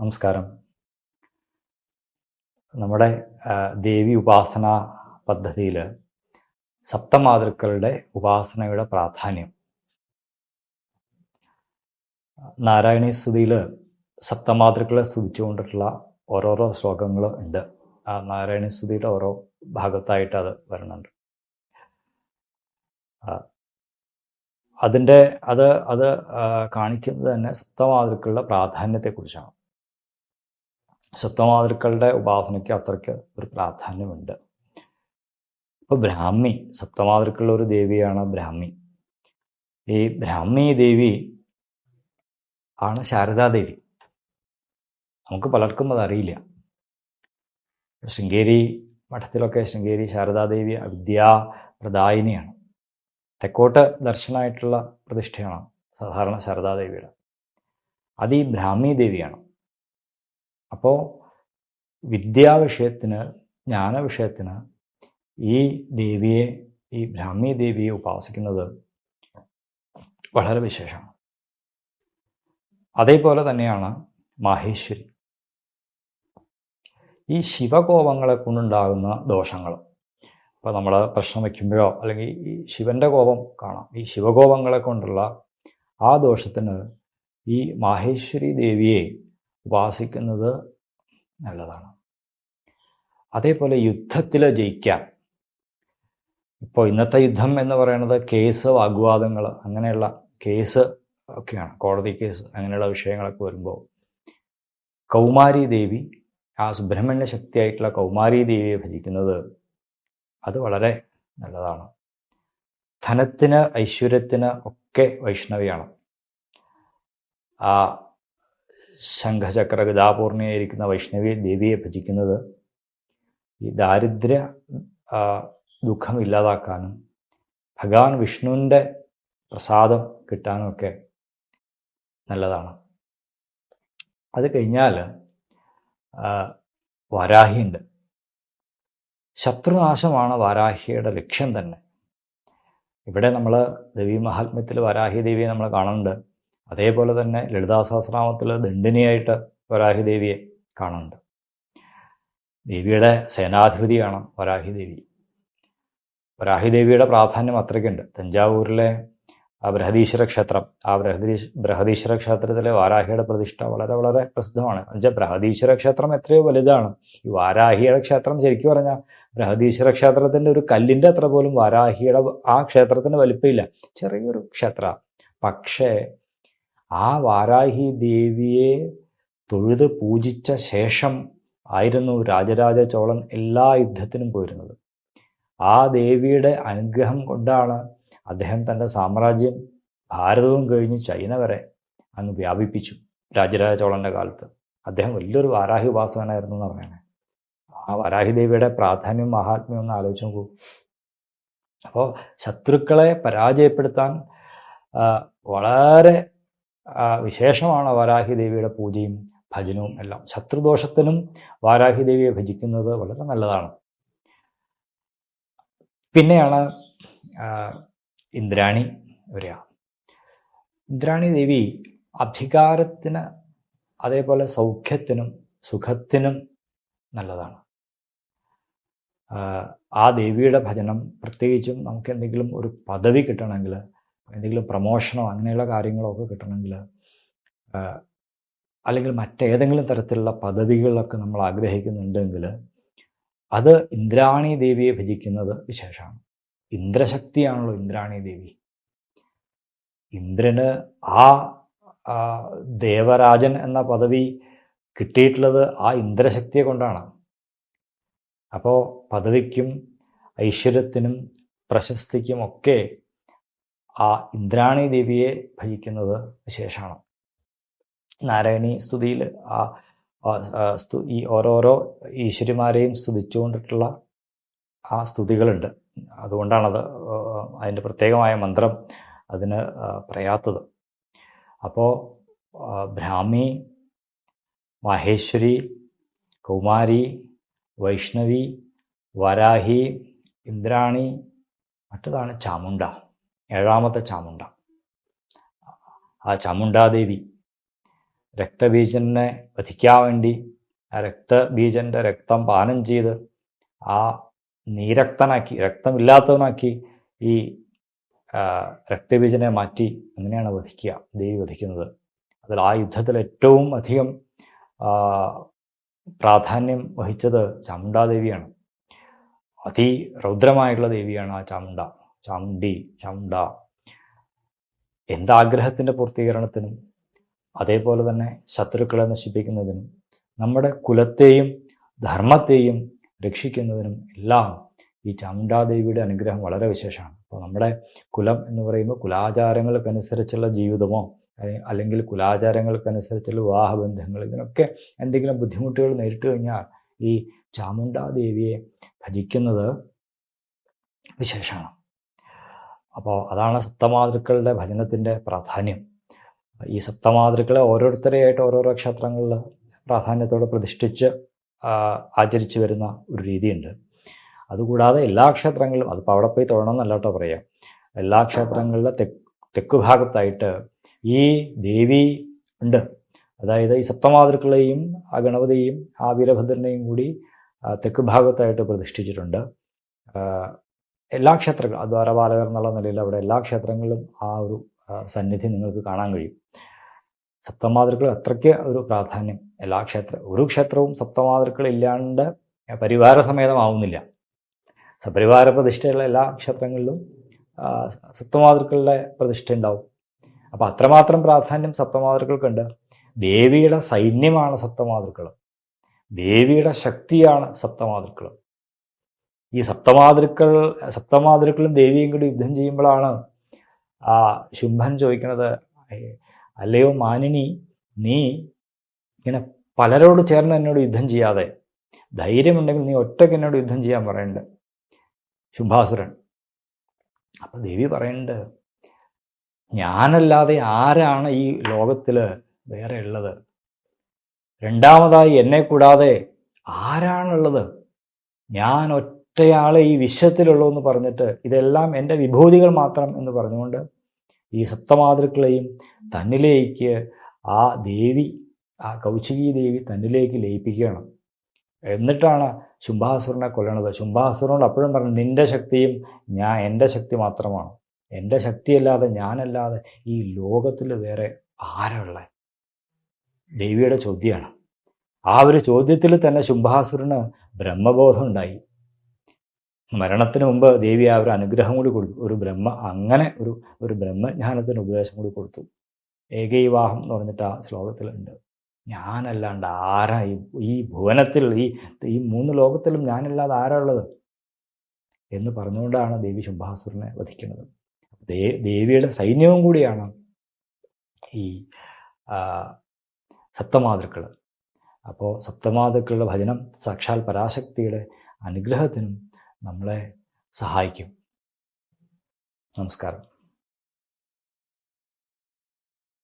നമസ്കാരം. നമ്മുടെ ദേവി ഉപാസന പദ്ധതിയിൽ സപ്തമാതൃക്കളുടെ ഉപാസനയുടെ പ്രാധാന്യം. നാരായണീ സ്തുതിയിൽ സപ്തമാതൃക്കളെ സ്തുതിച്ചുകൊണ്ടിട്ടുള്ള ഓരോരോ ശ്ലോകങ്ങൾ ഉണ്ട്. ആ നാരായണീ സ്തുതിയുടെ ഓരോ ഭാഗത്തായിട്ട് അത് വരുന്നുണ്ട്. അതിന്റെ അത് അത് കാണിക്കുന്നത് തന്നെ സപ്തമാതൃക്കളുടെ പ്രാധാന്യത്തെക്കുറിച്ചാണ്. സപ്തമാതൃക്കളുടെ ഉപാസനയ്ക്ക് അത്രയ്ക്ക് ഒരു പ്രാധാന്യമുണ്ട്. ഇപ്പോൾ ബ്രാഹ്മി സപ്തമാതൃക്കളുടെ ഒരു ദേവിയാണ് ബ്രാഹ്മി. ഈ ബ്രാഹ്മി ദേവി ആണ് ശാരദാദേവി നമുക്ക് പലർക്കും അതറിയില്ല ശൃംഗേരി മഠത്തിലൊക്കെ ശൃംഗേരി ശാരദാദേവി വിദ്യാപ്രദായിനിയാണ് തെക്കോട്ട് ദർശനമായിട്ടുള്ള പ്രതിഷ്ഠയാണ് സാധാരണ ശാരദാദേവിയുടെ അത് ഈ ബ്രാഹ്മി ദേവിയാണ്. അപ്പോൾ വിദ്യാവിഷയത്തിന് ജ്ഞാനവിഷയത്തിന് ഈ ദേവിയെ ഈ ബ്രാഹ്മി ദേവിയെ ഉപാസിക്കുന്നത് വളരെ വിശേഷമാണ്. അതേപോലെ തന്നെയാണ് മാഹേശ്വരി. ഈ ശിവകോപങ്ങളെ കൊണ്ടുണ്ടാകുന്ന ദോഷങ്ങൾ. ഇപ്പോൾ നമ്മൾ പ്രശ്നം വയ്ക്കുമ്പോഴോ അല്ലെങ്കിൽ ഈ ശിവന്റെ കോപം കാണാം. ഈ ശിവകോപങ്ങളെ കൊണ്ടുള്ള ആ ദോഷത്തിന് ഈ മാഹേശ്വരി ദേവിയെ ഉപാസിക്കുന്നത് നല്ലതാണ്. അതേപോലെ യുദ്ധത്തിൽ ജയിക്കാം. ഇപ്പോൾ ഇന്നത്തെ യുദ്ധം എന്ന് പറയുന്നത് കേസ് വാഗ്വാദങ്ങൾ അങ്ങനെയുള്ള കേസ് ഒക്കെയാണ്. കോടതി കേസ് അങ്ങനെയുള്ള വിഷയങ്ങളൊക്കെ വരുമ്പോൾ കൗമാരി ദേവി ആ സുബ്രഹ്മണ്യ ശക്തിയായിട്ടുള്ള കൗമാരി ദേവിയെ ഭജിക്കുന്നത് അത് വളരെ നല്ലതാണ്. ധനത്തിന് ഐശ്വര്യത്തിന് ഒക്കെ വൈഷ്ണവിയാണ്. ആ ശംഖചക്ര ഗതാപൂർണയായിരിക്കുന്ന വൈഷ്ണവി ദേവിയെ ഭജിക്കുന്നത് ഈ ദാരിദ്ര്യ ദുഃഖം ഇല്ലാതാക്കാനും ഭഗവാൻ വിഷ്ണുവിന്റെ പ്രസാദം കിട്ടാനുമൊക്കെ നല്ലതാണ്. അത് കഴിഞ്ഞാൽ വാരാഹിയുണ്ട്. ശത്രുനാശമാണ് വാരാഹിയുടെ ലക്ഷ്യം തന്നെ. ഇവിടെ നമ്മൾ ദേവി മഹാത്മ്യത്തിൽ വാരാഹി ദേവിയെ നമ്മൾ കാണുന്നുണ്ട്. അതേപോലെ തന്നെ ലളിതാ സഹസ്രനാമത്തിൽ ദണ്ഡിനിയായിട്ട് വരാഹി ദേവിയെ കാണുന്നുണ്ട് ദേവിയുടെ സേനാധിപതിയാണ് വരാഹി ദേവി വരാഹി ദേവിയുടെ പ്രാധാന്യം അത്രയ്ക്കുണ്ട്. തഞ്ചാവൂരിലെ ആ ബൃഹദീശ്വര ക്ഷേത്രം ആ ബൃഹദീശ് ബൃഹദീശ്വര ക്ഷേത്രത്തിലെ വാരാഹിയുടെ പ്രതിഷ്ഠ വളരെ വളരെ പ്രസിദ്ധമാണ്. എന്നുവെച്ചാൽ ബൃഹദീശ്വര ക്ഷേത്രം എത്രയോ വലുതാണ്. ഈ വാരാഹിയുടെ ക്ഷേത്രം ശരിക്കും പറഞ്ഞാൽ ബൃഹദീശ്വര ക്ഷേത്രത്തിന്റെ ഒരു കല്ലിന്റെ അത്ര പോലും വാരാഹിയുടെ ആ ക്ഷേത്രത്തിന് വലിപ്പമില്ല. ചെറിയൊരു ക്ഷേത്ര. പക്ഷേ ആ വാരാഹി ദേവിയെ തൊഴുത് പൂജിച്ച ശേഷം ആയിരുന്നു രാജരാജ ചോളൻ എല്ലാ യുദ്ധത്തിനും പോയിരുന്നത്. ആ ദേവിയുടെ അനുഗ്രഹം കൊണ്ടാണ് അദ്ദേഹം തന്റെ സാമ്രാജ്യം ഭാരതവും കഴിഞ്ഞ് ചൈന വരെ അങ്ങ് വ്യാപിപ്പിച്ചു രാജരാജ ചോളന്റെ കാലത്ത്. അദ്ദേഹം വലിയൊരു വാരാഹി ഉപാസകനായിരുന്നു എന്ന് പറയണേ ആ വാരാഹി ദേവിയുടെ പ്രാധാന്യം മഹാത്മ്യം ഒന്ന് ആലോചിച്ച് നോക്കൂ. അപ്പോൾ ശത്രുക്കളെ പരാജയപ്പെടുത്താൻ വളരെ വിശേഷമാണ് വാരാഹി ദേവിയുടെ പൂജയും ഭജനവും എല്ലാം. ശത്രുദോഷത്തിനും വാരാഹി ദേവിയെ ഭജിക്കുന്നത് വളരെ നല്ലതാണ്. പിന്നെയാണ് ഇന്ദ്രാണി വരിക. ഇന്ദ്രാണി ദേവി അധികാരത്തിന് അതേപോലെ സൗഖ്യത്തിനും സുഖത്തിനും നല്ലതാണ്. ആ, ദേവിയുടെ ഭജനം പ്രത്യേകിച്ചും നമുക്ക് എന്തെങ്കിലും ഒരു പദവി കിട്ടണമെങ്കിൽ എന്തെങ്കിലും പ്രമോഷനോ അങ്ങനെയുള്ള കാര്യങ്ങളോ ഒക്കെ കിട്ടണമെങ്കിൽ അല്ലെങ്കിൽ മറ്റേതെങ്കിലും തരത്തിലുള്ള പദവികളൊക്കെ നമ്മൾ ആഗ്രഹിക്കുന്നുണ്ടെങ്കിൽ അത് ഇന്ദ്രാണി ദേവിയെ ഭജിക്കുന്നത് വിശേഷമാണ്. ഇന്ദ്രശക്തിയാണല്ലോ ഇന്ദ്രാണി ദേവി. ഇന്ദ്രന് ആ ദേവരാജൻ എന്ന പദവി കിട്ടിയിട്ടുള്ളത് ആ ഇന്ദ്രശക്തിയെ കൊണ്ടാണ്. അപ്പോൾ പദവിക്കും ഐശ്വര്യത്തിനും പ്രശസ്തിക്കും ഒക്കെ ആ ഇന്ദ്രാണി ദേവിയെ ഭജിക്കുന്നത് വിശേഷമാണ്. നാരായണി സ്തുതിയിൽ ആ ഈ ഓരോരോ ഈശ്വരിമാരെയും സ്തുതിച്ചുകൊണ്ടിട്ടുള്ള ആ സ്തുതികളുണ്ട്. അതുകൊണ്ടാണത് അതിന്റെ പ്രത്യേകമായ മന്ത്രം അതിന് പറയാത്തത്. അപ്പോൾ ബ്രാഹ്മി മഹേശ്വരി കൗമാരി വൈഷ്ണവി വരാഹി ഇന്ദ്രാണി മറ്റതാണ് ചാമുണ്ട ഏഴാമത്തെ ചാമുണ്ട. ആ ചാമുണ്ടാദേവി രക്തബീജനെ വധിക്കാൻ വേണ്ടി ആ രക്തബീജന്റെ രക്തം പാനം ചെയ്ത് ആ നീരക്തനാക്കി രക്തമില്ലാത്തവനാക്കി ഈ രക്തബീജനെ മാറ്റി അങ്ങനെയാണ് വധിക്കുക ദേവി വധിക്കുന്നത്. അതിൽ ആ യുദ്ധത്തിൽ ഏറ്റവും അധികം പ്രാധാന്യം വഹിച്ചത് ചാമുണ്ടാദേവിയാണ്. അതി രൗദ്രമായിട്ടുള്ള ദേവിയാണ് ആ ചാമുണ്ട. ചാമുണ്ടി ചാമുണ്ട എന്താഗ്രഹത്തിന്റെ പൂർത്തീകരണത്തിനും അതേപോലെ തന്നെ ശത്രുക്കളെ നശിപ്പിക്കുന്നതിനും നമ്മുടെ കുലത്തെയും ധർമ്മത്തെയും രക്ഷിക്കുന്നതിനും എല്ലാം ഈ ചാമുണ്ടാദേവിയുടെ അനുഗ്രഹം വളരെ വിശേഷമാണ്. അപ്പോൾ നമ്മുടെ കുലം എന്ന് പറയുമ്പോൾ കുലാചാരങ്ങൾക്കനുസരിച്ചുള്ള ജീവിതമോ അല്ലെ- അല്ലെങ്കിൽ കുലാചാരങ്ങൾക്കനുസരിച്ചുള്ള വിവാഹബന്ധങ്ങൾ ഇതിനൊക്കെ എന്തെങ്കിലും ബുദ്ധിമുട്ടുകൾ നേരിട്ട് കഴിഞ്ഞാൽ ഈ ചാമുണ്ടാദേവിയെ ഭജിക്കുന്നത് വിശേഷമാണ്. അപ്പോൾ അതാണ് സപ്തമാതൃക്കളുടെ ഭജനത്തിന്റെ പ്രാധാന്യം. ഈ സപ്തമാതൃക്കളെ ഓരോരുത്തരെയായിട്ട് ഓരോരോ ക്ഷേത്രങ്ങളിൽ പ്രാധാന്യത്തോടെ പ്രതിഷ്ഠിച്ച് ആചരിച്ചു വരുന്ന ഒരു രീതിയുണ്ട്. അതുകൂടാതെ എല്ലാ ക്ഷേത്രങ്ങളിലും അതിപ്പോൾ അവിടെ പോയി തൊഴണമെന്നല്ല കേട്ടോ പറയാം. എല്ലാ ക്ഷേത്രങ്ങളിലെ തെക്ക് തെക്കു ഭാഗത്തായിട്ട് ഈ ദേവി ഉണ്ട്. അതായത് ഈ സപ്തമാതൃക്കളെയും ആ ഗണപതിയെയും ആ വീരഭദ്രനെയും കൂടി തെക്ക് ഭാഗത്തായിട്ട് പ്രതിഷ്ഠിച്ചിട്ടുണ്ട്. എല്ലാ ക്ഷേത്രങ്ങളും ദ്വാരപാലകർ എന്നുള്ള നിലയിൽ അവിടെ എല്ലാ ക്ഷേത്രങ്ങളിലും ആ ഒരു സന്നിധി നിങ്ങൾക്ക് കാണാൻ കഴിയും. സപ്തമാതൃക്കൾ അത്രയ്ക്ക് ഒരു പ്രാധാന്യം. എല്ലാ ക്ഷേത്ര ഒരു ക്ഷേത്രവും സപ്തമാതൃക്കൾ ഇല്ലാണ്ട് പരിവാര സമേതമാവുന്നില്ല. സപരിവാര പ്രതിഷ്ഠയുള്ള എല്ലാ ക്ഷേത്രങ്ങളിലും സപ്തമാതൃക്കളുടെ പ്രതിഷ്ഠ ഉണ്ടാവും. അപ്പം അത്രമാത്രം പ്രാധാന്യം സപ്തമാതൃക്കൾക്കുണ്ട്. ദേവിയുടെ സൈന്യമാണ് സപ്തമാതൃക്കൾ. ദേവിയുടെ ശക്തിയാണ് സപ്തമാതൃക്കൾ. ഈ സപ്തമാതൃക്കൾ സപ്തമാതൃക്കളും ദേവിയും കൂടി യുദ്ധം ചെയ്യുമ്പോഴാണ് ആ ശുംഭൻ ചോദിക്കണത് അല്ലയോ മാനിനി നീ ഇങ്ങനെ പലരോട് ചേർന്ന് എന്നോട് യുദ്ധം ചെയ്യാതെ ധൈര്യമുണ്ടെങ്കിൽ നീ ഒറ്റയ്ക്ക് എന്നോട് യുദ്ധം ചെയ്യാൻ പറയുന്നുണ്ട് ശുംഭാസുരൻ. അപ്പൊ ദേവി പറയുന്നുണ്ട് ഞാനല്ലാതെ ആരാണ് ഈ ലോകത്തിൽ വേറെ ഉള്ളത്? രണ്ടാമതായി എന്നെ കൂടാതെ ആരാണുള്ളത്? ഞാൻ ഒറ്റയാളെ ഈ വിശ്വത്തിലുള്ളൂ എന്ന് പറഞ്ഞിട്ട് ഇതെല്ലാം എന്റെ വിഭൂതികൾ മാത്രം എന്ന് പറഞ്ഞുകൊണ്ട് ഈ സപ്തമാതൃക്കളെയും തന്നിലേക്ക് ആ ദേവി ആ കൗശികി ദേവി തന്നിലേക്ക് ലയിപ്പിക്കണം എന്നിട്ടാണ് ശുംഭാസുരനെ കൊല്ലണത്. ശുംഭാസുരനോട് അപ്പോഴും പറഞ്ഞു നിന്റെ ശക്തിയും ഞാൻ എന്റെ ശക്തി മാത്രമാണ്. എന്റെ ശക്തിയല്ലാതെ ഞാനല്ലാതെ ഈ ലോകത്തിൽ വേറെ ആരുള്ള? ദേവിയുടെ ചോദ്യമാണ്. ആ ഒരു ചോദ്യത്തിൽ തന്നെ ശുംഭാസുരന് ബ്രഹ്മബോധം ഉണ്ടായി. മരണത്തിന് മുമ്പ് ദേവി ആ ഒരു അനുഗ്രഹം കൂടി കൊടുത്തു. ഒരു ബ്രഹ്മ അങ്ങനെ ഒരു ഒരു ബ്രഹ്മജ്ഞാനത്തിന് ഉപദേശം കൂടി കൊടുത്തു. ഏകൈവാഹം എന്ന് പറഞ്ഞിട്ട് ആ ശ്ലോകത്തിലുണ്ട് ഞാനല്ലാണ്ട് ആരാ ഈ ഈ ഭുവനത്തിൽ ഈ ഈ മൂന്ന് ലോകത്തിലും ഞാനല്ലാതെ ആരാ ഉള്ളത്? എന്ന് പറഞ്ഞുകൊണ്ടാണ് ദേവി ശുംഭാസുരനെ വധിക്കുന്നത്. ദേവിയുടെ സൈന്യവും കൂടിയാണ് ഈ സപ്തമാതൃക്കൾ അപ്പോൾ സപ്തമാതൃക്കളുടെ ഭജനം സാക്ഷാൽ പരാശക്തിയുടെ അനുഗ്രഹത്തിനും നമ്മളെ സഹായിക്കും. നമസ്കാരം.